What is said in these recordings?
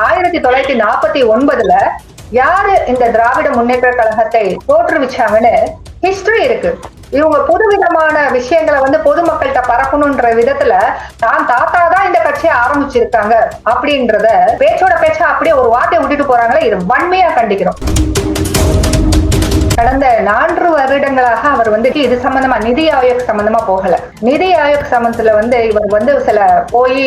ஆயிரத்தி தொள்ளாயிரத்தி நாற்பத்தி ஒன்பதுல யாரு இந்த திராவிட முன்னேற்ற கழகத்தை தோற்றுவிச்சாங்கன்னு ஹிஸ்டரி இருக்கு. இவங்க புதுவிதமான விஷயங்களை வந்து பொதுமக்கள்கிட்ட பரப்பணுன்ற விதத்துல தான் தாத்தா தான் இந்த கட்சியை ஆரம்பிச்சிருக்காங்க அப்படின்றத பேச்சோட பேச்சா அப்படியே ஒரு வார்த்தையை விட்டுட்டு போறாங்களே இது வன்மையா கண்டிக்கிறோம். கடந்த நான்கு வருடங்களாக அவர் வந்து இது சம்பந்தமா நிதி ஆயோக் சம்பந்தமா போகல. நிதி ஆயோக் சம்பந்தத்துல வந்து இவர் வந்து சில போய்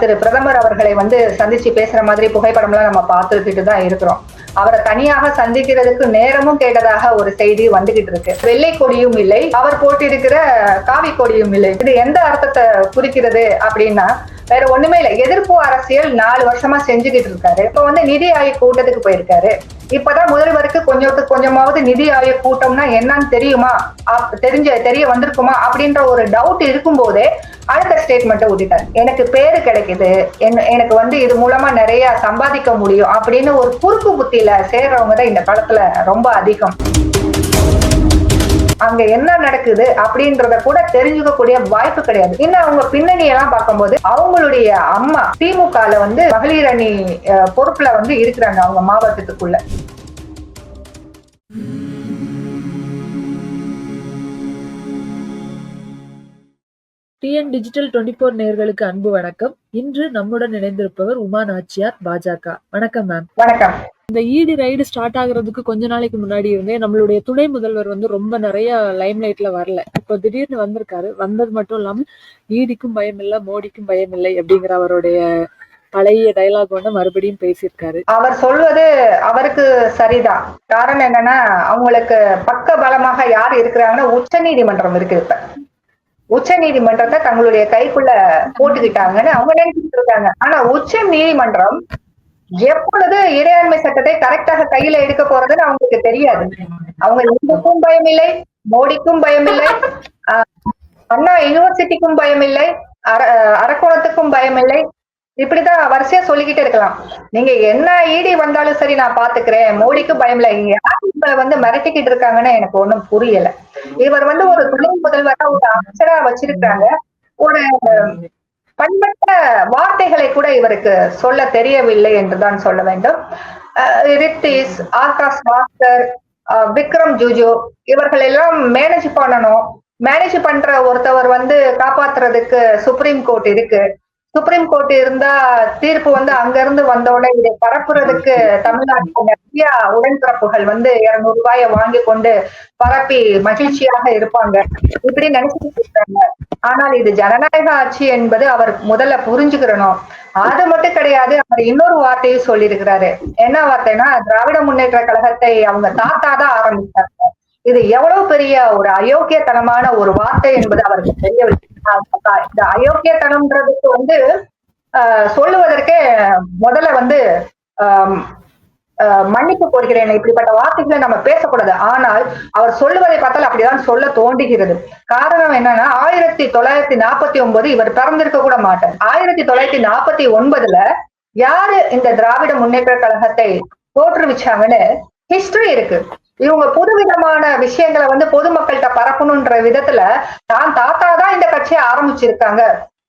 திரு பிரதமர் அவர்களை வந்து சந்திச்சு பேசுற மாதிரி புகைப்படம்லாம் நம்ம பார்த்துக்கிட்டு தான் இருக்கிறோம். அவரை தனியாக சந்திக்கிறதுக்கு நேரமும் கேட்டதாக ஒரு செய்தி வந்துகிட்டு இருக்கு. வெள்ளை கொடியும் இல்லை அவர் போட்டிருக்கிற காவி கொடியும் இல்லை. இது எந்த அர்த்தத்தை குறிக்கிறது அப்படின்னா வேற ஒண்ணுமே இல்லை. எதிர்ப்பு அரசியல் நாலு வருஷமா செஞ்சுக்கிட்டு இருக்காரு. இப்ப வந்து நிதி ஆயோக் கூட்டத்துக்கு போயிருக்காரு. இப்பதான் முதல்வருக்கு கொஞ்சத்துக்கு கொஞ்சமாவது நிதி ஆயோக் கூட்டம்னா என்னன்னு தெரியுமா? தெரிஞ்ச தெரிய வந்திருக்குமா? அப்படின்ற ஒரு டவுட் இருக்கும் போதே அடுத்த ஸ்டேட்மெண்ட்டை ஊட்டிட்டார். எனக்கு பேரு கிடைக்குது. எனக்கு வந்து இது மூலமா நிறைய சம்பாதிக்க முடியும் அப்படின்னு ஒரு குறுக்கு புத்தியில சேர்றவங்க தான் இந்த காலத்துல ரொம்ப அதிகம். அங்க என்ன நடக்குது அப்படின்றத கூட தெரிஞ்சுக்கக்கூடிய வாய்ப்பு கிடையாது. இன்னும் அவங்க பின்னணி எல்லாம் பார்க்கும்போது அவங்களுடைய அம்மா திமுகல வந்து மகளிர் அணி பொறுப்புல வந்து இருக்கிறாங்க அவங்க மாவட்டத்துக்குள்ள. டிஎன் டிஜிட்டல் டுவெண்ட்டி போர் நேர்களுக்கு அன்பு வணக்கம். இன்று நம்முடன் இணைந்திருப்பவர் உமா நாச்சியார் பாஜக. வணக்கம் மேம் வணக்கம். இந்த இடி ரைடு ஸ்டார்ட் ஆகுறதுக்கு கொஞ்ச நாளைக்கு முன்னாடி இருந்தே நம்மளுடைய துணை முதல்வர் வந்து ரொம்ப நிறைய லைம் லைட்ல வரல. இப்போ திடீர்னு வந்திருக்காரு. வந்தது மட்டும் இல்லாம ஈடிக்கும் பயம் இல்லை மோடிக்கும் பயம் இல்லை அப்படிங்கிற அவருடைய பழைய டைலாக் ஒண்ணு மறுபடியும் பேசியிருக்காரு. அவர் சொல்வது அவருக்கு சரிதான். காரணம் என்னன்னா அவங்களுக்கு பக்க பலமாக யார் இருக்கிறாங்கன்னா உச்ச நீதிமன்றம் இருக்கு இப்ப. உச்ச நீதிமன்றத்தை தங்களுடைய கைக்குள்ள போட்டுக்கிட்டாங்கன்னு அவங்க நினைச்சிட்டு இருக்காங்க ஆனா உச்ச நீதிமன்றம் எப்பொழுது இறையாண்மை சட்டத்தை கரெக்டாக கையில எடுக்க போறதுன்னு அவங்களுக்கு தெரியாது. அவங்க இந்துக்கும் பயம் இல்லை மோடிக்கும் பயம் இல்லை அண்ணா யூனிவர்சிட்டிக்கும் பயம் இல்லை அர அரக்கோணத்துக்கும் பயம் இல்லை இப்படிதான் வரிசையா சொல்லிக்கிட்டே இருக்கலாம். நீங்க என்ன ஈடி வந்தாலும் சரி நான் பாத்துக்கிறேன். மோடிக்கும் பயம்ல இல்லை. வந்து மிரட்டிக்கிட்டு இருக்காங்கன்னு எனக்கு ஒண்ணும் புரியல. இவர் வந்து ஒரு துணை முதல்வரா ஒரு அமைச்சரா வச்சிருக்காங்க ஒரு பண்பட்ட வார்த்தைகளை கூட இவருக்கு சொல்ல தெரியவில்லை என்றுதான் சொல்ல வேண்டும். ரித்திஸ் ஆகாஷ் மாஸ்டர் விக்ரம் ஜூஜு இவர்கள் எல்லாம் மேனேஜ் பண்ணணும். மேனேஜ் பண்ற ஒருத்தவர் வந்து காப்பாத்துறதுக்கு சுப்ரீம் கோர்ட் இருக்கு. சுப்ரீம் கோர்ட் இருந்தா தீர்ப்பு வந்து அங்க இருந்து வந்தோட இதை பரப்புறதுக்கு தமிழ்நாட்டுக்கு நிறைய உடன்பிறப்புகள் வந்து இருநூறு ரூபாயை வாங்கி கொண்டு பரப்பி மகிழ்ச்சியாக இருப்பாங்க. இப்படி நினைச்சிட்டு இருக்காங்க. ஆனால் இது ஜனநாயக ஆட்சி என்பது அவர் முதல்ல புரிஞ்சுக்கிறணும். அது மட்டும் கிடையாது அவர் இன்னொரு வார்த்தையும் சொல்லியிருக்கிறாரு. என்ன வார்த்தைன்னா திராவிட முன்னேற்ற கழகத்தை அவங்க தாத்தா தான் ஆரம்பித்தாங்க இது எவ்வளவு பெரிய ஒரு அயோக்கியத்தனமான ஒரு வார்த்தை என்பது அவருக்கு தெரியவில்லை. இந்த அயோக்கியத்தனம்ன்றதுக்கு வந்து சொல்லுவதற்கே முதல்ல வந்து மன்னிப்பு கோருகிறேன். இப்படிப்பட்ட வார்த்தைகளை நம்ம பேசக்கூடாது. ஆனால் அவர் சொல்லுவதை பார்த்தால் அப்படிதான் சொல்ல தோன்றுகிறது. காரணம் என்னன்னா ஆயிரத்தி தொள்ளாயிரத்தி நாற்பத்தி ஒன்பது இவர் பிறந்திருக்க கூட மாட்டார். ஆயிரத்தி தொள்ளாயிரத்தி நாற்பத்தி ஒன்பதுல யாரு இந்த திராவிட முன்னேற்ற கழகத்தை தோற்றுவிச்சாங்கன்னு ஹிஸ்டரி இருக்கு. இவங்க புதுவிதமான விஷயங்களை வந்து பொதுமக்கள்கிட்ட பரப்பணுன்ற விதத்துல தான் தாத்தா தான் இந்த கட்சியை ஆரம்பிச்சிருக்காங்க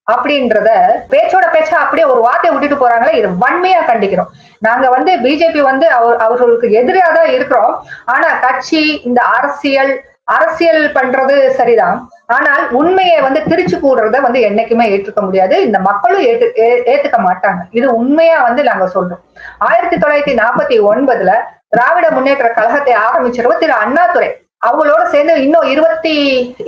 அப்படின்றத பேச்சோட பேச்சா அப்படியே ஒரு வார்த்தையை விட்டுட்டு போறாங்களே இது வன்மையா கண்டிக்கிறோம். நாங்க வந்து பிஜேபி வந்து அவர் அவர்களுக்கு எதிராக தான் இருக்கிறோம். ஆனா கட்சி இந்த அரசியல் அரசியல் பண்றது சரிதான். ஆனால் உண்மையை வந்து திருச்சி கூடுறத வந்து என்னைக்குமே ஏற்றுக்க முடியாது. இந்த மக்களும் ஏற்று ஏத்துக்க மாட்டாங்க. இது உண்மையா வந்து நாங்க சொல்றோம். ஆயிரத்தி தொள்ளாயிரத்தி நாற்பத்தி ஒன்பதுல திராவிட முன்னேற்ற கழகத்தை ஆரம்பிச்சிருவ திரு அண்ணாதுரை அவங்களோட சேர்ந்து இன்னும் இருபத்தி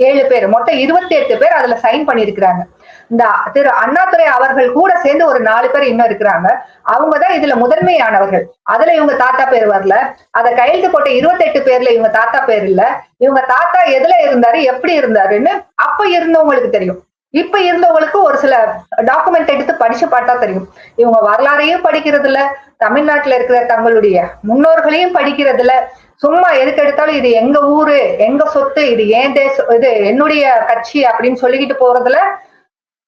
ஏழு பேர் மொத்தம் இருபத்தி எட்டு பேர் அதுல சைன் பண்ணியிருக்கிறாங்க. இந்த திரு அண்ணாதுரை அவர்கள் கூட சேர்ந்து ஒரு நாலு பேர் இன்னும் இருக்கிறாங்க. அவங்கதான் இதுல முதன்மையானவர்கள். அதுல இவங்க தாத்தா பேர் வரல. அதை கையெழுத்து போட்ட இருபத்தி எட்டு பேர்ல இவங்க தாத்தா பேர் இல்ல. இவங்க தாத்தா எதுல இருந்தாரு எப்படி இருந்தாருன்னு அப்ப இருந்தவங்களுக்கு தெரியும். இப்ப இருந்தவங்களுக்கு ஒரு சில டாக்குமெண்ட் எடுத்து படிச்சு பார்த்தா தெரியும். இவங்க வரலாறையும் படிக்கிறது இல்ல தமிழ்நாட்டுல இருக்கிற தங்களுடைய முன்னோர்களையும் படிக்கிறது இல்ல சும்மா எதுக்கு எடுத்தாலும் இது எங்க ஊரு எங்க சொத்து இது ஏன் தேசம் இது என்னுடைய கட்சி அப்படின்னு சொல்லிக்கிட்டு போறதுல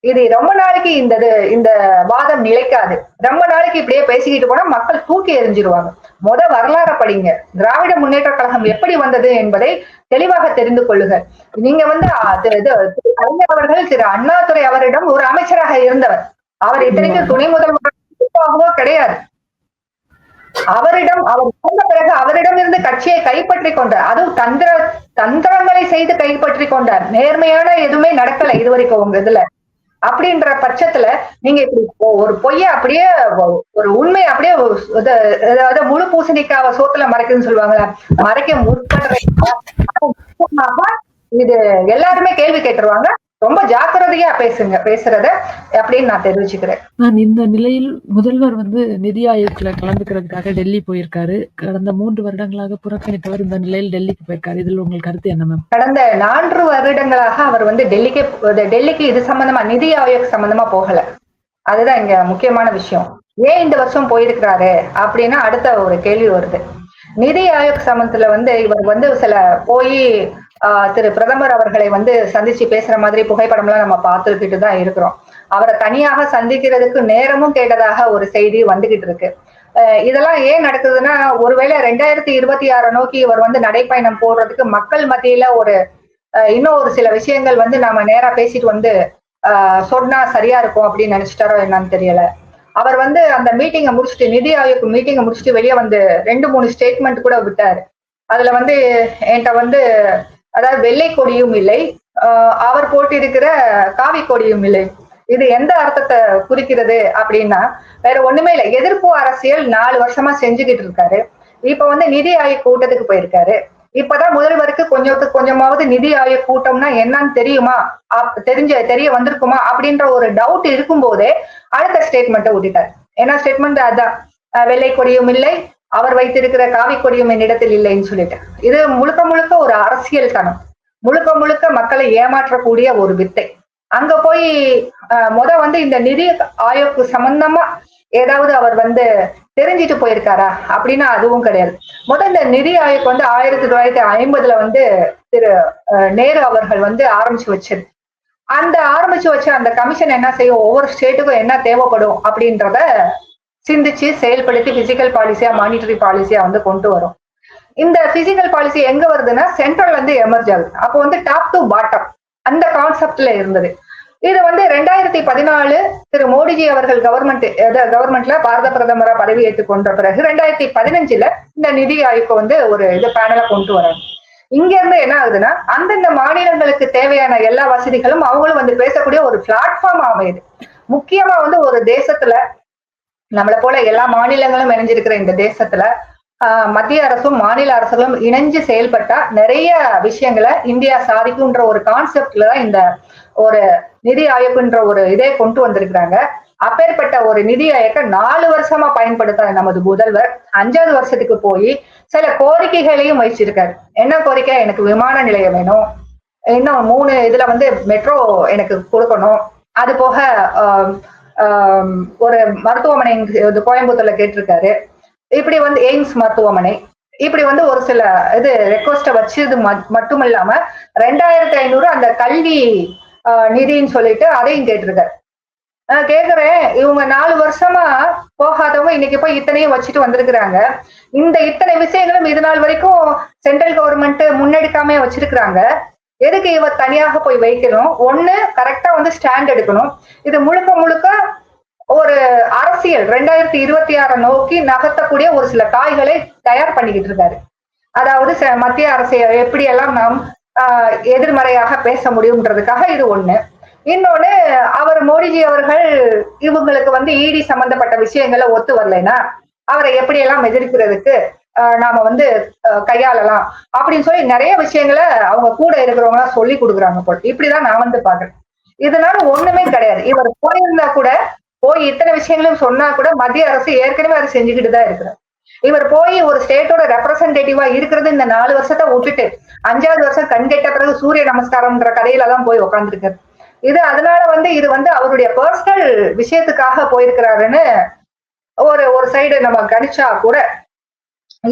இது ரொம்ப நாளைக்கு இந்த இந்த வாதம் நிலைக்காது. ரொம்ப நாளைக்கு இப்படியே பேசிக்கிட்டு போனா மக்கள் தூக்கி எறிஞ்சிருவாங்க. முத வரலாற படிங்க. திராவிட முன்னேற்ற கழகம் எப்படி வந்தது என்பதை தெளிவாக தெரிந்து கொள்ளுக நீங்க வந்து கலைஞர் அவர்கள் திரு அண்ணாதுரை அவரிடம் ஒரு அமைச்சராக இருந்தவர். அவர் இத்தனைக்கும் துணை முதல்வர் கிடையாது. அவரிடம் அவர் சொன்ன பிறகு அவரிடம் இருந்து கட்சியை கைப்பற்றி கொண்டார் அதுவும் தந்திர தந்திரங்களை செய்து கைப்பற்றி கொண்டார் நேர்மையான எதுவுமே நடக்கல இது வரைக்கும் உங்க இதுல. அப்படின்ற பட்சத்துல நீங்க இப்படி ஒ- ஒரு பொய்ய அப்படியே ஒரு உண்மை அப்படியே அதாவது முழு பூசணிக்காவ சோத்துல மறைக்குதுன்னு சொல்லுவாங்க மறைக்க முற்படுறீங்க இது எல்லாருமே கேள்வி கேட்டுருவாங்க. ரொம்ப ஜாக்கிரதையா பேசுங்க பேசுறத அப்படின்னு நான் தெரிவிச்சுக்கிறேன். நான் இந்த நிலையில் முதல்வர் வந்து நிதி ஆயோக்ல கலந்துக்கிறதுக்காக டெல்லி போயிருக்காரு. கடந்த மூன்று வருடங்களாக புறக்கணித்தவர் இந்த நிலையில் டெல்லிக்கு போயிருக்காரு. இதில் உங்கள் கருத்து என்ன மேம் கடந்த நான்கு வருடங்களாக அவர் வந்து டெல்லிக்கு டெல்லிக்கு இது சம்பந்தமா நிதி ஆயோக் சம்பந்தமா போகல. அதுதான் இங்க முக்கியமான விஷயம். ஏன் இந்த வருஷம் போயிருக்கிறாரு அப்படின்னா அடுத்த ஒரு கேள்வி வருது. நிதி ஆயோக் சம்பந்தத்துல வந்து இவர் வந்து சில போய் திரு பிரதமர் அவர்களை வந்து சந்திச்சு பேசுற மாதிரி புகைப்படம்லாம் நம்ம பார்த்துக்கிட்டு தான் இருக்கிறோம். அவரை தனியாக சந்திக்கிறதுக்கு நேரமும் கேட்டதாக ஒரு செய்தி வந்துகிட்டு இருக்கு. இதெல்லாம் ஏன் நடக்குதுன்னா ஒருவேளை ரெண்டாயிரத்தி இருபத்தி ஆறு நோக்கி இவர் வந்து நடைப்பயணம் போடுறதுக்கு மக்கள் மத்தியில ஒரு இன்னும் ஒரு சில விஷயங்கள் வந்து நாம நேரா பேசிட்டு வந்து சொன்னா சரியா இருக்கும் அப்படின்னு நினைச்சிட்டாரோ என்னன்னு தெரியல. அவர் வந்து அந்த மீட்டிங்கை முடிச்சுட்டு நிதி ஆயோக் மீட்டிங்கை முடிச்சுட்டு வெளியே வந்து ரெண்டு மூணு ஸ்டேட்மெண்ட் கூட விட்டாரு. அதுல வந்து என்கிட்ட வந்து அதாவது வெள்ளை கொடியும் இல்லை அவர் போட்டிருக்கிற காவி கொடியும் இல்லை. இது எந்த அர்த்தத்தை குறிக்கிறது அப்படின்னா வேற ஒண்ணுமே இல்லை. எதிர்ப்பு அரசியல் நாலு வருஷமா செஞ்சுக்கிட்டு இருக்காரு. இப்ப வந்து நிதி ஆயோக் கூட்டத்துக்கு போயிருக்காரு. இப்பதான் முதல்வருக்கு கொஞ்சத்துக்கு கொஞ்சமாவது நிதி ஆயோக் கூட்டம்னா என்னன்னு தெரியுமா? அப்- தெரிஞ்ச தெரிய வந்திருக்குமா? அப்படின்ற ஒரு டவுட் இருக்கும் போதே அடுத்த ஸ்டேட்மெண்ட்டை விட்டுட்டார் என்ன ஸ்டேட்மெண்ட் அதான் வெள்ளை கொடியும் இல்லை அவர் வைத்திருக்கிற காவி கொடியும் என்னிடத்தில் இல்லைன்னு சொல்லிட்டு இது முழுக்க முழுக்க ஒரு அரசியல் தனம். முழுக்க முழுக்க மக்களை ஏமாற்றக்கூடிய ஒரு வித்தை. அங்க போய் அஹ், முத வந்து இந்த நிதி ஆயோக்கு சம்பந்தமா ஏதாவது அவர் வந்து தெரிஞ்சிட்டு போயிருக்காரா? அப்படின்னா அதுவும் கிடையாது. முத இந்த நிதி ஆயோக் வந்து ஆயிரத்தி தொள்ளாயிரத்தி ஐம்பதுல வந்து திரு அஹ், நேரு அவர்கள் வந்து ஆரம்பிச்சு வச்சது. அந்த ஆரம்பிச்சு வச்ச அந்த கமிஷன் என்ன செய்யும்? ஒவ்வொரு ஸ்டேட்டுக்கும் என்ன தேவைப்படும் அப்படின்றத சிந்திச்சு செயல்படுத்தி பிசிக்கல் பாலிசியா மானிட்டரி பாலிசியா வந்து கொண்டு வரும். இந்த பிசிக்கல் பாலிசி எங்க வருதுன்னா சென்ட்ரல்ல இருந்து எமர்ஜ் ஆகுது. அப்போ வந்து டாப் டு பாட்டம் அந்த கான்செப்ட்ல இருந்தது. இது வந்து ரெண்டாயிரத்தி பதினாலு திரு மோடிஜி அவர்கள் கவர்மெண்ட் கவர்மெண்ட்ல பாரத பிரதமரா பதவி ஏற்றுக்கொண்ட பிறகு ரெண்டாயிரத்தி பதினஞ்சுல இந்த நிதி ஆய்வுக்கு வந்து ஒரு இது பேனலை கொண்டு வராங்க. இங்க இருந்து என்ன ஆகுதுன்னா அந்தந்த மாநிலங்களுக்கு தேவையான எல்லா வசதிகளும் அவங்களும் வந்து பேசக்கூடிய ஒரு பிளாட்ஃபார்ம் அமையுது முக்கியமா வந்து ஒரு தேசத்துல நம்மளை போல எல்லா மாநிலங்களும் இணைஞ்சிருக்கிற இந்த தேசத்துல ஆஹ் மத்திய அரசும் மாநில அரசுகளும் இணைஞ்சு செயல்பட்டா நிறைய விஷயங்களை இந்தியா சாதிக்கும்ன்ற ஒரு கான்செப்ட்ல தான் இந்த ஒரு நிதி ஆயோக்ன்ற ஒரு இதே கொண்டு வந்திருக்கிறாங்க. அப்பேற்பட்ட ஒரு நிதி ஆயக்க நாலு வருஷமா பயன்படுத்த நமது முதல்வர் அஞ்சாவது வருஷத்துக்கு போய் சில கோரிக்கைகளையும் வச்சிருக்காரு. என்ன கோரிக்கை? எனக்கு விமான நிலையம் வேணும். இன்னும் மூணு இதுல வந்து மெட்ரோ எனக்கு கொடுக்கணும். அது போக ஆஹ் ஒரு மருத்துவமனை இது கோயம்புத்தூர்ல கேட்டிருக்காரு. இப்படி வந்து எய்ம்ஸ் மருத்துவமனை இப்படி வந்து ஒரு சில இது ரெக்வஸ்ட வச்சது மட்டும் இல்லாம ரெண்டாயிரத்தி ஐநூறு அந்த கல்வி நிதின்னு சொல்லிட்டு அதையும் கேட்டிருக்காரு. நான் கேக்குறேன். இவங்க நாலு வருஷமா போகாதவங்க இன்னைக்கு போய் இத்தனையும் வச்சுட்டு வந்திருக்கிறாங்க. இந்த இத்தனை விஷயங்களும் இது நாள் வரைக்கும் சென்ட்ரல் கவர்மெண்ட் முன்னெடுக்காம வச்சிருக்கிறாங்க. எதுக்கு இவர் தனியாக போய் வைக்கணும்? ஒண்ணு கரெக்டா வந்து ஸ்டாண்ட் எடுக்கணும். இது முழுக்க முழுக்க ஒரு அரசியல் ரெண்டாயிரத்தி இருபத்தி ஆறை நோக்கி நகர்த்தக்கூடிய ஒரு சில காய்களை தயார் பண்ணிக்கிட்டு இருக்காரு. அதாவது மத்திய அரசை எப்படியெல்லாம் நாம் ஆஹ், எதிர்மறையாக பேச முடியும்ன்றதுக்காக இது ஒண்ணு. இன்னொன்னு அவர் மோடிஜி அவர்கள் இவங்களுக்கு வந்து இடி சம்பந்தப்பட்ட விஷயங்களை ஒத்து வரலைன்னா அவரை எப்படியெல்லாம் எதிர்க்கிறதுக்கு ஆஹ், நாம வந்து கையாளலாம் அப்படின்னு சொல்லி நிறைய விஷயங்களை அவங்க கூட இருக்கிறவங்க சொல்லி கொடுக்குறாங்க போல். இப்படிதான் நான் வந்து பாக்குறேன் இதனால ஒண்ணுமே கிடையாது. இவர் போயிருந்தா கூட போய் இத்தனை விஷயங்களும் சொன்னா கூட மத்திய அரசு ஏற்கனவே அதை செஞ்சுக்கிட்டு தான் இருக்கிறார். இவர் போய் ஒரு ஸ்டேட்டோட ரெப்ரசன்டேட்டிவா இருக்கிறது இந்த நாலு வருஷத்தை விட்டுட்டு அஞ்சாவது வருஷம் கண் கெட்ட பிறகு சூரிய நமஸ்காரம்ன்ற கதையில தான் போய் உட்காந்துருக்காரு இது அதனால வந்து இது வந்து அவருடைய பர்சனல் விஷயத்துக்காக போயிருக்கிறாருன்னு ஒரு ஒரு சைடு நம்ம கணிச்சா கூட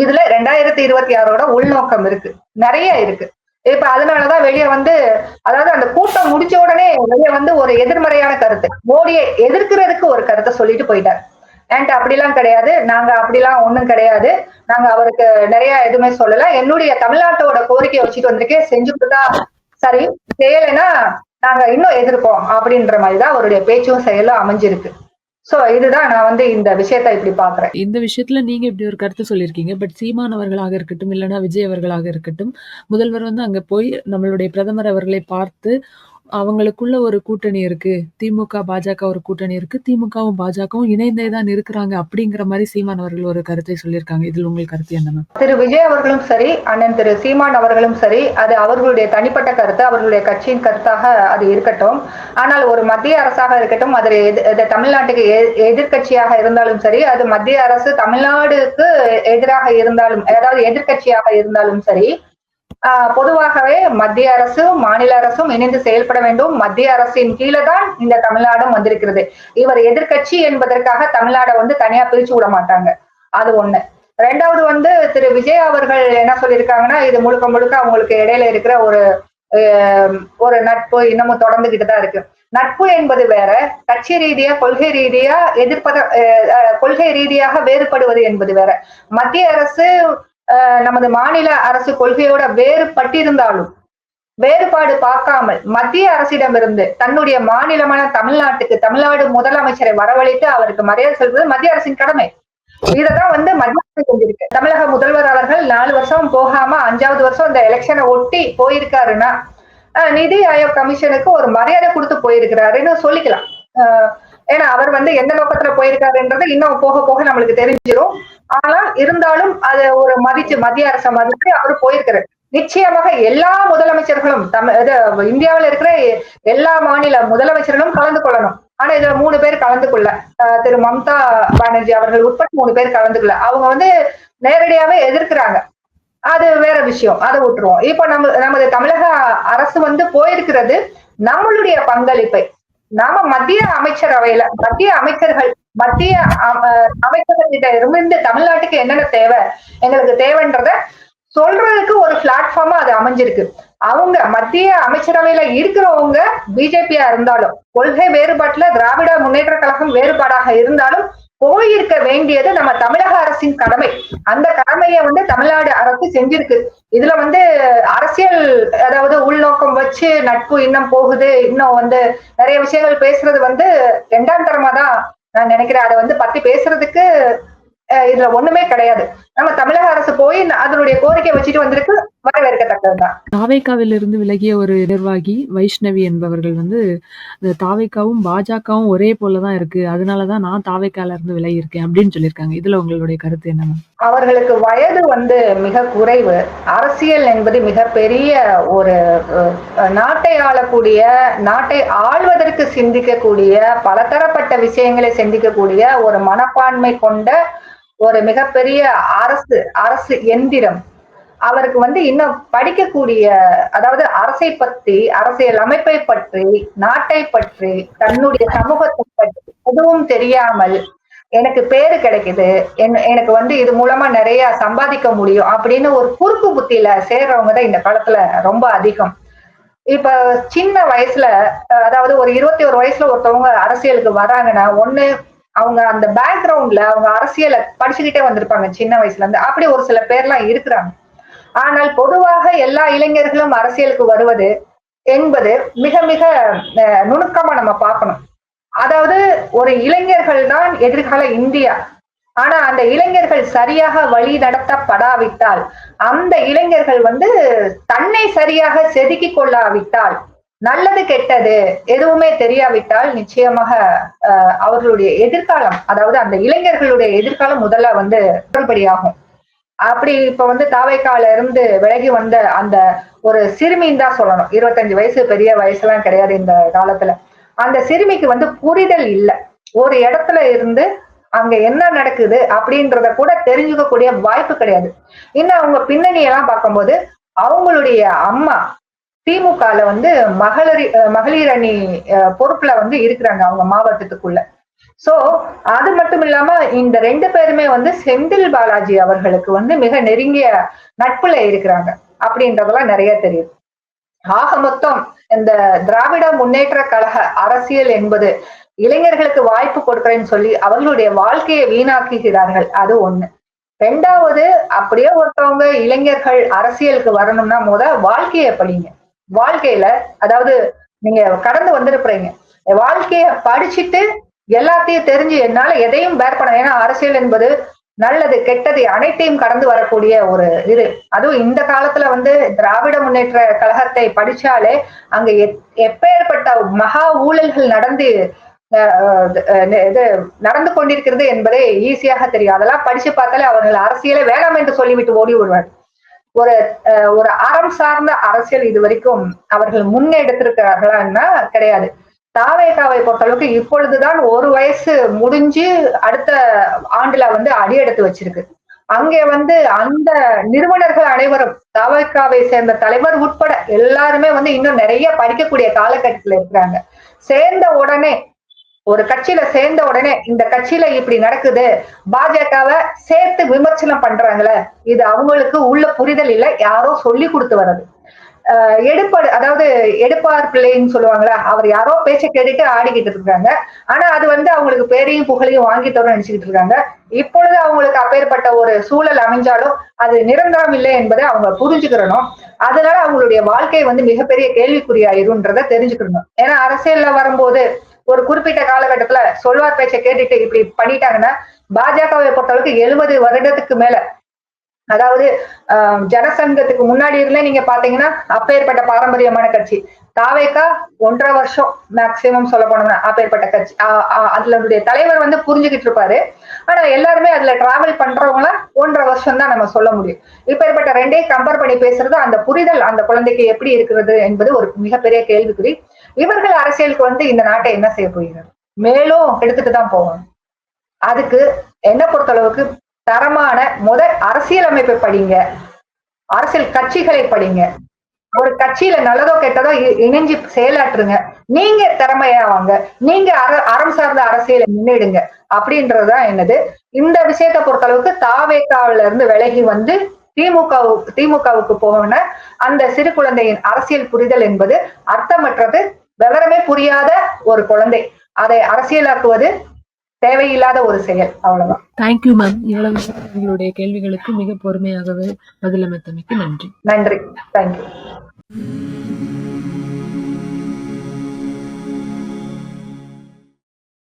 இதுல ரெண்டாயிரத்தி இருபத்தி ஆறோட உள்நோக்கம் இருக்கு. நிறைய இருக்கு. இப்ப அதனாலதான் வெளியே வந்து அதாவது அந்த கூட்டம் முடிச்ச உடனே வெளியே வந்து ஒரு எதிர்மறையான கருத்து. மோடியை எதிர்க்கிறதுக்கு ஒரு கருத்தை சொல்லிட்டு போயிட்டார். என்கிட்ட அப்படிலாம் கிடையாது நாங்க அப்படிலாம் ஒண்ணும் கிடையாது நாங்க அவருக்கு நிறைய எதுவுமே சொல்லல. என்னுடைய தமிழ்நாட்டோட கோரிக்கையை வச்சுட்டு வந்திருக்கேன் செஞ்சு கொடுத்தா சரி செய்யலைன்னா நாங்க இன்னும் எதிர்ப்போம் அப்படின்ற மாதிரி தான் அவருடைய பேச்சும் செயலும் அமைஞ்சிருக்கு. சோ இதுதான் நான் வந்து இந்த விஷயத்தை இப்படி பாக்குறேன் இந்த விஷயத்துல நீங்க இப்படி ஒரு கருத்து சொல்லியிருக்கீங்க. பட் சீமான் அவர்களாக இருக்கட்டும் இல்லைன்னா விஜய் அவர்களாக இருக்கட்டும் முதல்வர் வந்து அங்க போய் நம்மளுடைய பிரதமர் அவர்களை பார்த்து அவங்களுக்குள்ள ஒரு கூட்டணி இருக்கு. திமுக பாஜக ஒரு கூட்டணி இருக்கு. திமுகவும் பாஜகவும் இணைந்தே தான் இருக்கிறாங்க அப்படிங்கிற மாதிரி சீமான் அவர்கள் ஒரு கருத்தை சொல்லியிருக்காங்க. இதில் உங்கள் கருத்து என்ன மேம் திரு விஜய் அவர்களும் சரி அண்ணன் திரு சீமான் அவர்களும் சரி அது அவர்களுடைய தனிப்பட்ட கருத்து அவர்களுடைய கட்சியின் கருத்தாக அது இருக்கட்டும். ஆனால் ஒரு மத்திய அரசாக இருக்கட்டும் அதில் எது- தமிழ்நாட்டுக்கு எ- இருந்தாலும் சரி அது மத்திய அரசு தமிழ்நாடுக்கு எதிராக இருந்தாலும் அதாவது எதிர்கட்சியாக இருந்தாலும் சரி பொதுவாகவே மத்திய அரசும் மாநில அரசும் இணைந்து செயல்பட வேண்டும். மத்திய அரசின் கீழே தான் இந்த தமிழ்நாடும் வந்திருக்கிறது. இவர் எதிர்கட்சி என்பதற்காக தமிழ்நாடை வந்து தனியா பிரிச்சு விட மாட்டாங்க. அது ஒண்ணு. ரெண்டாவது வந்து திரு விஜய் அவர்கள் என்ன சொல்லியிருக்காங்கன்னா இது முழுக்க முழுக்க அவங்களுக்கு இடையில இருக்கிற ஒரு ஆஹ், ஒரு நட்பு இன்னமும் தொடர்ந்துகிட்டு தான் இருக்கு. நட்பு என்பது வேற கட்சி ரீதியா கொள்கை ரீதியா எதிர்ப்பத கொள்கை ரீதியாக வேறுபடுவது என்பது வேற. மத்திய அரசு நமது மாநில அரசு கொள்கையோட வேறுபட்டிருந்தாலும் வேறுபாடு பார்க்காமல் மத்திய அரசிடமிருந்து தன்னுடைய மாநிலமான தமிழ்நாட்டுக்கு தமிழ்நாடு முதலமைச்சரை வரவழைத்து அவருக்கு மரியாதை செலுத்துவது மத்திய அரசின் கடமை. இததான் வந்து மத்திய அரசு செஞ்சிருக்கு. தமிழக முதல்வர் அவர்கள் நாலு வருஷம் போகாம அஞ்சாவது வருஷம் இந்த எலெக்ஷனை ஒட்டி போயிருக்காருன்னா ஆஹ், நிதி ஆயோக் கமிஷனுக்கு ஒரு மரியாதை கொடுத்து போயிருக்கிறாருன்னு சொல்லிக்கலாம். ஆஹ், ஏன்னா அவர் வந்து எந்த நோக்கத்துல போயிருக்காருன்றது இன்னும் போக போக நம்மளுக்கு தெரிஞ்சிடும் ஆனா இருந்தாலும் அதை ஒரு மதிச்சு மத்திய அரசை மதிச்சு அவர் போயிருக்கிறார். நிச்சயமாக எல்லா முதலமைச்சர்களும் தமிழ் இது இந்தியாவில் இருக்கிற எல்லா மாநில முதலமைச்சர்களும் கலந்து கொள்ளணும். ஆனா இதுல மூணு பேர் கலந்து கொள்ள அஹ் திரு மம்தா பானர்ஜி அவர்கள் உட்பட மூணு பேர் கலந்து கொள்ள அவங்க வந்து நேரடியாவே எதிர்க்கிறாங்க. அது வேற விஷயம். அதை விட்டுருவோம். இப்ப நம்ம நமது தமிழக அரசு வந்து போயிருக்கிறது நம்மளுடைய பங்களிப்பை நாம மத்திய அமைச்சரவையில மத்திய அமைச்சர்கள் மத்திய அ- அமைச்சர்கிட்ட இருந்து தமிழ்நாட்டுக்கு என்னென்ன தேவை எங்களுக்கு தேவைன்றத சொல்றதுக்கு ஒரு பிளாட்ஃபார்மா அது அமைஞ்சிருக்கு. அவங்க மத்திய அமைச்சரவையில இருக்கிறவங்க பிஜேபியா இருந்தாலும் கொள்கை வேறுபாட்டுல திராவிட முன்னேற்ற கழகம் வேறுபாடாக இருந்தாலும் போயிருக்க வேண்டியது நம்ம தமிழக அரசின் கடமை. அந்த கடமையை வந்து தமிழ்நாடு அரசு செஞ்சிருக்கு. இதுல வந்து அரசியல் அதாவது உள்நோக்கம் வச்சு நட்பு இன்னும் போகுது. இன்னும் வந்து நிறைய விஷயங்கள் பேசுறது வந்து ரெண்டாம் தரமா தான் நான் நினைக்கிறேன். அதை வந்து பத்தி பேசுறதுக்கு இதுல ஒண்ணுமே கிடையாது. நம்ம தமிழக அரசு போய் அதனுடைய கோரிக்கை வச்சுட்டு வந்திருக்கு. வரவேற்கத்தக்கதுதான். தாவேக்காவில் இருந்து விலகிய ஒரு நிர்வாகி வைஷ்ணவி என்பவர்கள் வந்து தாவேக்காவும் பாஜகவும் ஒரே போலதான் இருக்கு. அதனாலதான் நான் தாவேக்கால இருந்து விலகி இருக்கேன் அப்படின்னு சொல்லியிருக்காங்க. இதுல உங்களுடைய கருத்து என்ன அவர்களுக்கு வயது வந்து மிக குறைவு. அரசியல் என்பது மிகப்பெரிய ஒரு நாட்டை ஆளக்கூடிய நாட்டை ஆள்வதற்கு சிந்திக்கக்கூடிய பலதரப்பட்ட விஷயங்களை சிந்திக்கக்கூடிய ஒரு மனப்பான்மை கொண்ட ஒரு மிகப்பெரிய அரசு அரசு எந்திரம். அவருக்கு வந்து இன்னும் படிக்கக்கூடிய அதாவது அரசை பற்றி அரசியல் அமைப்பை பற்றி நாட்டை பற்றி தன்னுடைய சமூகத்தை பற்றி எதுவும் தெரியாமல் எனக்கு பேரு கிடைக்குது என்- எனக்கு வந்து இது மூலமா நிறைய சம்பாதிக்க முடியும் அப்படின்னு ஒரு குறுக்கு புத்தியில சேர்றவங்க தான் இந்த காலத்துல ரொம்ப அதிகம். இப்ப சின்ன வயசுல அதாவது ஒரு இருபத்தி ஒரு வயசுல ஒருத்தவங்க அரசியலுக்கு வராங்கன்னா ஒண்ணு அவங்க அந்த பேக்ரவுண்ட்ல அவங்க அரசியலை படிச்சுக்கிட்டே வந்திருப்பாங்க சின்ன வயசுல இருந்து. அப்படி ஒரு சில பேர்லாம் இருக்கிறாங்க. ஆனால் பொதுவாக எல்லா இளைஞர்களும் அரசியலுக்கு வருவது என்பது மிக மிக நுணுக்கமா நம்ம பார்க்கணும். அதாவது ஒரு இளைஞர்கள் தான் எதிர்கால இந்தியா. ஆனா அந்த இளைஞர்கள் சரியாக வழி நடத்தப்படாவிட்டால் அந்த இளைஞர்கள் வந்து தன்னை சரியாக செதுக்கி கொள்ளாவிட்டால் நல்லது கெட்டது எதுவுமே தெரியாவிட்டால் நிச்சயமாக அவர்களுடைய எதிர்காலம் அதாவது அந்த இளைஞர்களுடைய எதிர்காலம் முதல்ல வந்து குளறுபடியாகும் அப்படி இப்ப வந்து தாவைக்கால இருந்து விலகி வந்த அந்த ஒரு சிறுமின்னு தான் சொல்லணும். இருபத்தஞ்சு வயசு பெரிய வயசுலாம் கிடையாது இந்த காலத்துல. அந்த சிறுமிக்கு வந்து புரிதல் இல்லை. ஒரு இடத்துல இருந்து அங்க என்ன நடக்குது அப்படின்றத கூட தெரிஞ்சுக்கக்கூடிய வாய்ப்பு கிடையாது. இன்னும் அவங்க பின்னணியெல்லாம் பார்க்கும்போது அவங்களுடைய அம்மா திமுகல வந்து மகளிர் அஹ் மகளிர் அணி பொறுப்புல வந்து இருக்கிறாங்க அவங்க மாவட்டத்துக்குள்ள. சோ அது மட்டும் இல்லாம இந்த ரெண்டு பேருமே வந்து செந்தில் பாலாஜி அவர்களுக்கு வந்து மிக நெருங்கிய நட்புல இருக்கிறாங்க அப்படின்றதெல்லாம் நிறைய தெரியும் ஆக மொத்தம் இந்த திராவிட முன்னேற்ற கழக அரசியல் என்பது இளைஞர்களுக்கு வாய்ப்பு கொடுக்குறேன்னு சொல்லி அவர்களுடைய வாழ்க்கையை வீணாக்குகிறார்கள் அது ஒண்ணு. ரெண்டாவது அப்படியே ஒருத்தவங்க இளைஞர்கள் அரசியலுக்கு வரணும்னா முத வாழ்க்கையை படிங்க. வாழ்க்கையில அதாவது நீங்க கடந்து வந்திருப்பீங்க வாழ்க்கைய படிச்சுட்டு எல்லாத்தையும் தெரிஞ்சு என்னால எதையும் பேர் பண்ண ஏன்னா அரசியல் என்பது நல்லது கெட்டது அனைத்தையும் கடந்து வரக்கூடிய ஒரு இது. அதுவும் இந்த காலத்துல வந்து திராவிட முன்னேற்ற கழகத்தை படிச்சாலே அங்க எப்- எப்பேற்பட்ட மகா ஊழல்கள் நடந்து அஹ், இது நடந்து கொண்டிருக்கிறது என்பதே ஈஸியாக தெரியும். அதெல்லாம் படிச்சு பார்த்தாலே அவர்கள் அரசியலை வேணாம் என்று சொல்லிவிட்டு ஓடி வருவார் ஒரு அஹ், ஒரு அறம் சார்ந்த அரசியல் இது வரைக்கும் அவர்கள் முன்னெடுத்திருக்கிறார்களா கிடையாது. தாவேகாவை பொறுத்தளவுக்கு இப்பொழுதுதான் ஒரு வயசு முடிஞ்சு அடுத்த ஆண்டுல வந்து அடியெடுத்து வச்சிருக்கு. அங்கே வந்து அந்த நிறுவனர்கள் அனைவரும் தாவேகாவை சேர்ந்த தலைவர் உட்பட எல்லாருமே வந்து இன்னும் நிறைய படிக்கக்கூடிய காலகட்டத்துல இருக்கிறாங்க. சேர்ந்த உடனே ஒரு கட்சியில சேர்ந்த உடனே இந்த கட்சியில இப்படி நடக்குது பாஜகவை சேர்த்து விமர்சனம் பண்றாங்களே இது அவங்களுக்கு உள்ள புரிதல் இல்ல யாரோ சொல்லி கொடுத்து வர்றது. எடுப்பாடு அதாவது எடுப்பார் பிள்ளைன்னு சொல்லுவாங்களா அவர் யாரோ பேச்ச கேட்டுட்டு ஆடிக்கிட்டு இருக்காங்க. ஆனா அது வந்து அவங்களுக்கு பேரையும் புகழையும் வாங்கி தரும் நினைச்சுக்கிட்டு இருக்காங்க. இப்பொழுது அவங்களுக்கு அப்பேற்பட்ட ஒரு சூழல் அமைஞ்சாலும் அது நிரந்தரம் இல்லை என்பதை அவங்க புரிஞ்சுக்கிறணும். அதனால அவங்களுடைய வாழ்க்கை வந்து மிகப்பெரிய கேள்விக்குறியாயிருன்றத தெரிஞ்சுக்கணும். ஏன்னா அரசியல்ல வரும்போது ஒரு குறிப்பிட்ட காலகட்டத்துல சொல்வார் பேச்சை கேட்டுட்டு இப்படி பண்ணிட்டாங்கன்னா பாஜகவை பொறுத்தளவுக்கு எழுபது வருடத்துக்கு மேல அதாவது ஆஹ், ஜனசங்கத்துக்கு முன்னாடி இருந்தே நீங்க பாத்தீங்கன்னா அப்பேற்பட்ட பாரம்பரியமான கட்சி. தாவேக்கா ஒன்றரை வருஷம் மேக்சிமம் சொல்ல போனோம்னா அப்பேற்பட்ட கட்சி. அதனுடைய தலைவர் வந்து புரிஞ்சுக்கிட்டு இருப்பாரு. ஆனா எல்லாருமே அதுல டிராவல் பண்றவங்கள ஒன்றரை வருஷம் தான் நம்ம சொல்ல முடியும். இப்பேற்பட்ட ரெண்டே கம்பேர் பண்ணி பேசுறது அந்த புரிதல் அந்த குழந்தைக்கு எப்படி இருக்கிறது என்பது ஒரு மிகப்பெரிய கேள்விக்குறி. இவர்கள் அரசியலுக்கு வந்து இந்த நாட்டை என்ன செய்ய போகிறார் மேலும் எடுத்துட்டு தான் போவாங்க அதுக்கு என்ன பொறுத்தளவுக்கு தரமான முதல் அரசியலமைப்பை படிங்க. அரசியல் கட்சிகளை படிங்க. ஒரு கட்சியில நல்லதோ கெட்டதோ இணைஞ்சு செயலாற்றுங்க. நீங்க திறமையாவாங்க நீங்க அற அறம் சார்ந்த அரசியலை முன்னேடுங்க. அப்படின்றதுதான் என்னது? இந்த விஷயத்தை பொறுத்தளவுக்கு தாவேக்காவில இருந்து விலகி வந்து திமுக திமுகவுக்கு போகணும்னா அந்த சிறு குழந்தையின் அரசியல் புரிதல் என்பது அர்த்தமற்றது விவரமே புரியாத ஒரு குழந்தை. அதை அரசியலாக்குவது தேவையில்லாத ஒரு செயல் அவ்வளவுதான். தேங்க்யூ மேம் இவ்வளவு நேரம் எங்களுடைய கேள்விகளுக்கு மிக பொறுமையாகவே பதிலமைத்தமைக்கு நன்றி. நன்றி. தேங்க்யூ